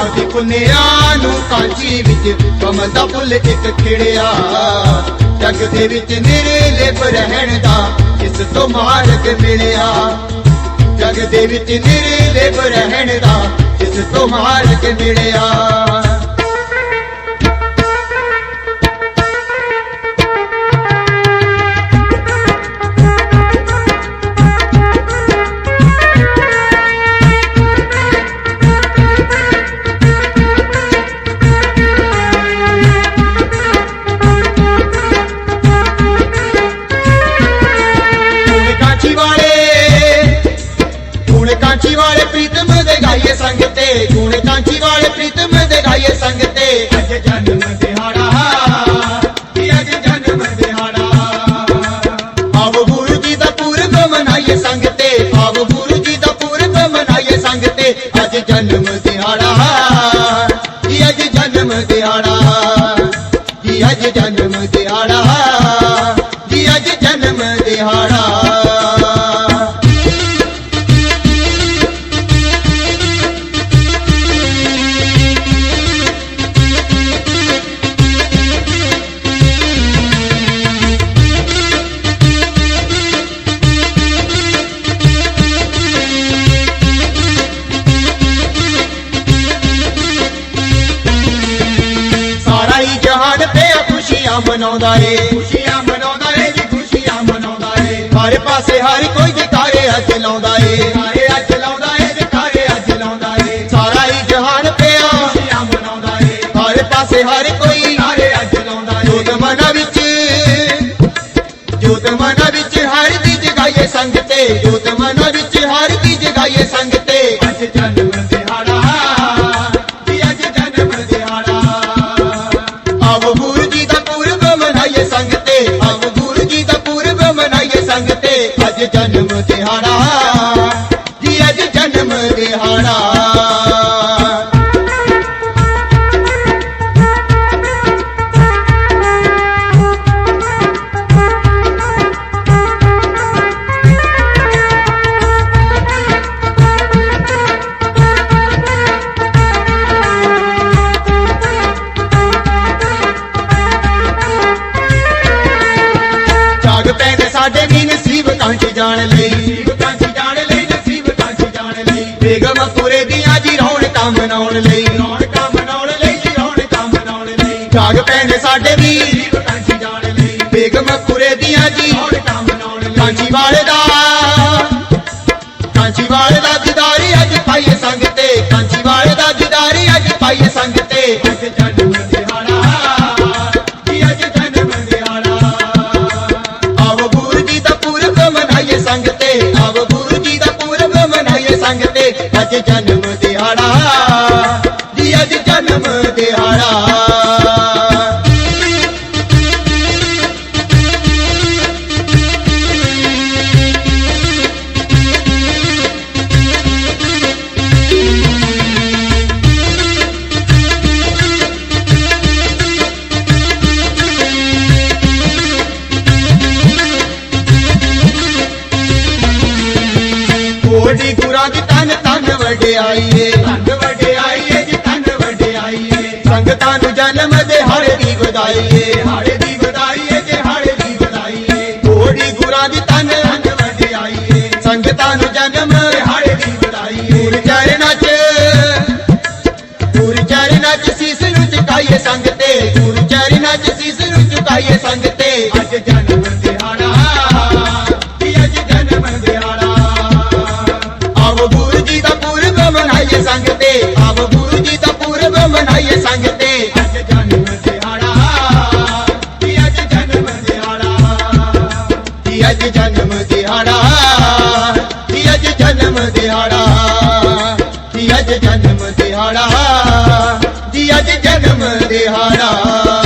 ਆਪਦੀ ਪੁੰਨਿਆ ਨੂੰ ਕਾਂਚੀ ਵਿੱਚ ਕਮਲ ਦਾ ਫੁੱਲ ਇੱਕ ਖਿੜਿਆ। ਜਗ ਦੇ ਵਿੱਚ ਨਿਰਲੇ ਰਹਿਣ ਦਾ ਇਸ ਤੋਂ ਮਾਰਗ ਮਿਲਿਆ। ਜਗ ਦੇ ਵਿੱਚ ਨਿਰਲੇ ਰਹਿਣ ਦਾ ਇਸ ਤੋਂ ਮਾਰਗ ਮਿਲਿਆ। ਹੁਣ ਕਾਂਚੀ ਵਾਲੇ ਪ੍ਰੀਤਮ ਦੇ ਗਾਈਏ ਸੰਗ ਅੱਜ ਜਨਮ ਦਿਹਾੜਾ। ਕੀ ਅੱਜ ਜਨਮ ਦਿਹਾੜਾ। ਆਵੋ ਗੁਰੂ ਜੀ ਦਾ ਪੂਰਬ ਮਨਾਈਏ ਸੰਗ ਤੇ। ਆਵੋ ਗੁਰੂ ਜੀ ਦਾ ਪੂਰਬ ਮਨਾਈਏ ਸੰਗਤੇ ਅੱਜ ਜਨਮ ਦਿਹਾੜਾ। ਕੀ ਅੱਜ ਜਨਮ ਦਿਹਾੜਾ। ਕੀ ਅੱਜ ਜਨਮ ਦਿਹਾੜਾ। ਖੁਸ਼ੀਆਂ ਮਨਾਉਂਦਾ ਏ, ਖੁਸ਼ੀਆਂ ਮਨਾਉਂਦਾ ਏ, ਜੀ ਖੁਸ਼ੀਆਂ ਮਨਾਉਂਦਾ ਏ। ਹਰ ਪਾਸੇ ਹਰ ਕੋਈ ਜਕਾਰੇ ਅੱਜ ਲਾਉਂਦਾ ਏ ਜਕਾਰੇ ਅੱਜ ਲਾਉਂਦਾ ਏ ਜਕਾਰੇ ਅੱਜ ਲਾਉਂਦਾ ਏ। ਸਾਰਾ ਹੀ ਜਹਾਨ ਤੇ ਖੁਸ਼ੀਆਂ ਮਨਾਉਂਦਾ ਏ। ਹਰ ਪਾਸੇ ਹਰ ਕੋਈ ਜਕਾਰੇ ਅੱਜ ਲਾਉਂਦਾ ਏ। ਜੋਤ ਮਨਾਂ ਵਿੱਚ, ਜੋਤ ਮਨਾਂ ਵਿੱਚ ਹਰ ਦੀ ਜਗਾਈਏ ਸੰਗ ਜੋਤ ਮਨਾਂ ਵਿੱਚ ਹਰ ਦੀ ਜਗਾਈਏ ਸੰਗ ਅੱਜ ਜਨਮ ਦਿਹਾੜਾ جنم دهاڙا جي اڄ جنم دهاڙا. ਲਈ ਬੇਗਮ ਪੁਰੇ ਦੀਆਂ ਜੀ ਰੌਣਕਾਂ ਮਨਾਉਣ ਲਈ। ਰੌਣਕਾਂ ਮਨਾਉਣ ਲਈ ਜੀ ਰੌਣਕਾਂ ਮਨਾਉਣ ਲਈ। ਜਾਗ ਪੈਂਦੇ ਸਾਡੇ ਵੀ ਨਸੀਬ ਕਾਂਚ ਜਾਣ ਲਈ। ਬੇਗਮ ਪੁਰੇ ਦੀਆਂ ਜੀ। ਰੌਣਕਾਂ ਮਨਾਉਣ ਲਈ। ਕਾਂਚੀ ਵਾਲੇ ਦਾ। ਕਾਂਚੀ ਵਾਲੇ ਦਾ ਦਿਦਾਰੀ ਅੱਜ ਪਾਈਏ ਸੰਗ ਤੇ। ਕਾਂਚੀ ਵਾਲੇ ਦਾ ਦਿਦਾਰੀ ਅੱਜ ਪਾਈਏ ਸੰਗ ਤੇ। ਅੱਜ ਜਨਮ ਦਿਹਾੜਾ ਕੀ ਤੇ ਅੱਜ ਵਡਿਆਈਏ ਤਨ ਵਡਿਆਈਏ ਜੀ ਤਨ ਵਡਿਆਈਏ। ਸੰਗਤਾਂ ਨੂੰ ਜਨਮ ਦੇ ਹਾੜੇ ਦੀ ਵਧਾਈਏ। ਹਾੜੇ ਦੀ ਵਧਾਈਏ ਜੇ ਹਾੜੇ ਦੀ ਵਧਾਈਏ। ਕੋਡੀ ਗੁਰਾਂ ਦੀ ਤਨ ਤਨ ਵਡਿਆਈਏ। ਸੰਗਤਾਂ ਨੂੰ ਜਨਮ ਦੇ ਹਾੜੇ ਦੀ ਵਧਾਈਏ। ਗੁਰ ਚਰਨਾਂ 'ਚ, ਗੁਰ ਚਰਨਾਂ 'ਚ ਸੀਸ ਨੂੰ ਝੁਕਾਈਏ ਸੰਗ ਗੁਰ ਚਰਨਾਂ 'ਚ ਸੀਸ ਨੂੰ ਝੁਕਾਈਏ ਸੰਗ ਅੱਜ ਜਨਮ ਜਨਮ ਦਿਹਾੜਾ। ਜੀ ਅੱਜ ਜਨਮ ਦਿਹਾੜਾ।